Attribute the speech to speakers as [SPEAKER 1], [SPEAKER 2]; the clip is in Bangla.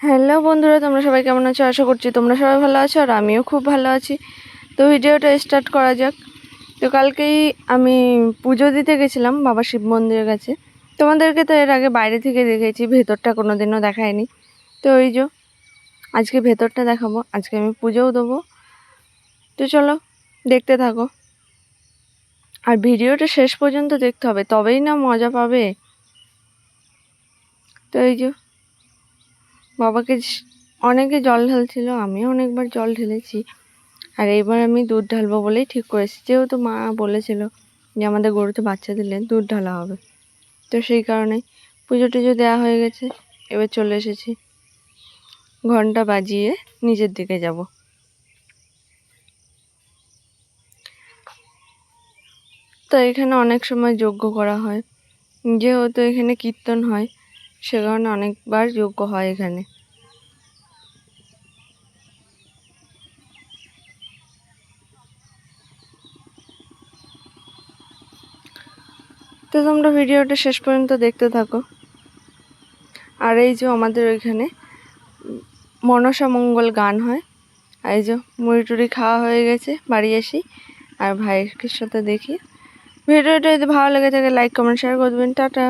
[SPEAKER 1] হ্যালো বন্ধুরা, তোমরা সবাই কেমন আছো? আশা করছি তোমরা সবাই ভালো আছো আর আমিও খুব ভালো আছি। তো ভিডিওটা স্টার্ট করা যাক। তো কালকেই আমি পুজো দিতে গেছিলাম বাবা শিব মন্দিরের কাছে। তোমাদেরকে তো এর আগে বাইরে থেকে দেখেছি, ভেতরটা কোনো দিনও দেখায়নি। তো ওই যে, আজকে ভেতরটা দেখাবো, আজকে আমি পুজোও দেবো। তো চলো, দেখতে থাকো। আর ভিডিওটা শেষ পর্যন্ত দেখতে হবে, তবেই না মজা পাবে। তো এই যে বাবাকে অনেকে জল ঢালছিল, আমিও অনেকবার জল ঢেলেছি। আর এইবার আমি দুধ ঢালবো বলেই ঠিক করেছি। যেহেতু মা বলেছিল যে আমাদের গরুতে বাচ্চা দিলে দুধ ঢালা হবে। তো সেই কারণে পুজো টুজো দেওয়া হয়ে গেছে, এবার চলে এসেছি। ঘণ্টা বাজিয়ে নিজের দিকে যাব। তো এখানে অনেক সময় যজ্ঞ করা হয়। যেহেতু এখানে কীর্তন হয়, সে কারণে অনেকবার যজ্ঞ হয় এখানে। তো তোমরা ভিডিওটা শেষ পর্যন্ত দেখতে থাকো। আর এই যে আমাদের ওইখানে মনসা মঙ্গল গান হয়। আর এই যে মুড়ি টুড়ি খাওয়া হয়ে গেছে, বাড়ি আসি আর ভাইয়ের সাথে দেখি। ভিডিওটা যদি ভালো লেগে থাকে লাইক কমেন্ট শেয়ার করে দেবেন টাটা।